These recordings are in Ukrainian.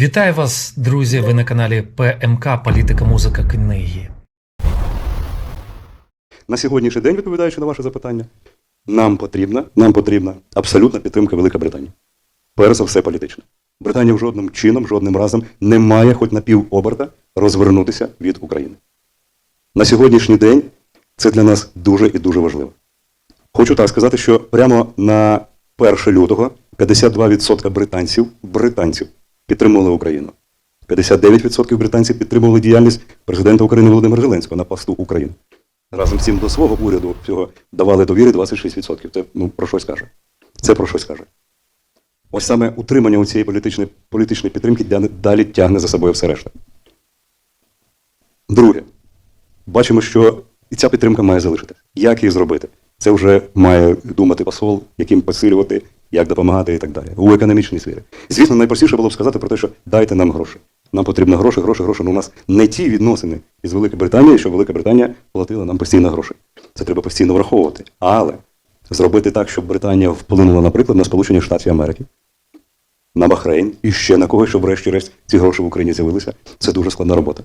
Вітаю вас, друзі! Ви на каналі ПМК Політика, музика, книги. На сьогоднішній день, відповідаючи на ваше запитання, нам потрібна, нам потрібна абсолютна підтримка Великої Британії. Перш за все політична. Британія жодним чином, жодним разом не має хоч на пів оберта розвернутися від України. На сьогоднішній день це для нас дуже і дуже важливо. Хочу так сказати, що прямо на 1 лютого 52% британців, британців підтримували Україну. 59% британців підтримували діяльність президента України Володимира Зеленського на посту України. Разом з цим до свого уряду всього давали довіри 26%. Це ну, про щось каже. Це про щось каже. Ось саме утримання у цієї політичної, політичної підтримки далі тягне за собою все решта. Друге, бачимо, що і ця підтримка має залишитися. Як її зробити? Це вже має думати посол, яким посилювати, як допомагати і так далі. У економічній сфері. Звісно, найпростіше було б сказати про те, що дайте нам гроші. Нам потрібно гроші, гроші, гроші. Ну, у нас не ті відносини із Великою Британією, що Велика Британія платила нам постійно гроші. Це треба постійно враховувати. Але зробити так, щоб Британія вплинула, наприклад, на Сполучені Штати Америки, на Бахрейн і ще на когось, щоб врешті-решт ці гроші в Україні з'явилися, це дуже складна робота.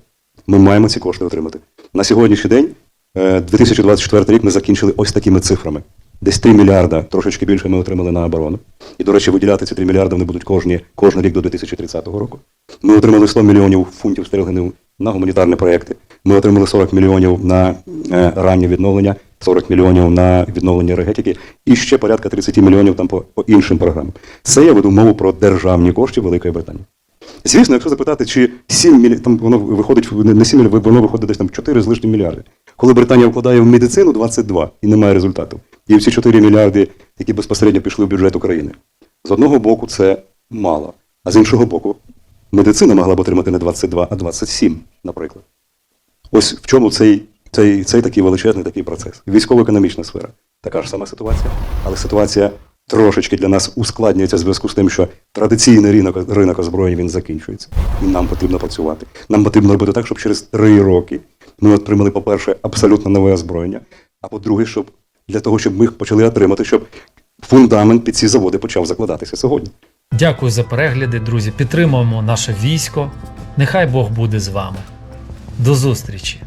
Ми маємо ці кошти отримати. На сьогоднішній день, е, 2024 рік, ми закінчили ось такими цифрами. Десь 3 мільярда, трошечки більше ми отримали на оборону. І, до речі, виділяти ці 3 мільярди вони будуть кожні, кожен рік до 2030 року. Ми отримали 100 мільйонів фунтів стерлингів на гуманітарні проекти. Ми отримали 40 мільйонів на е, раннє відновлення, 40 мільйонів на відновлення енергетики і ще порядка 30 мільйонів там по, по іншим програмам. Це я веду мову про державні кошти Великої Британії. Звісно, якщо запитати, чи 7 мільярдів, там воно виходить не 7 мільярдів, воно виходить десь там 4 з лишнім мільярди. Коли Британія вкладає в медицину 22 і немає результату, і всі 4 мільярди, які безпосередньо пішли в бюджет України. З одного боку, це мало, а з іншого боку, медицина могла б отримати не 22, а 27, наприклад. Ось в чому цей, цей, цей такий величезний такий процес. Військово-економічна сфера. Така ж сама ситуація, але ситуація трошечки для нас ускладнюється в зв'язку з тим, що традиційний ринок, ринок озброєнь він закінчується. І нам потрібно працювати. Нам потрібно робити так, щоб через три роки ми отримали, по-перше, абсолютно нове озброєння, а по-друге, щоб для того, щоб ми їх почали отримати, щоб фундамент під ці заводи почав закладатися сьогодні. Дякую за перегляди, друзі. Підтримуємо наше військо. Нехай Бог буде з вами. До зустрічі!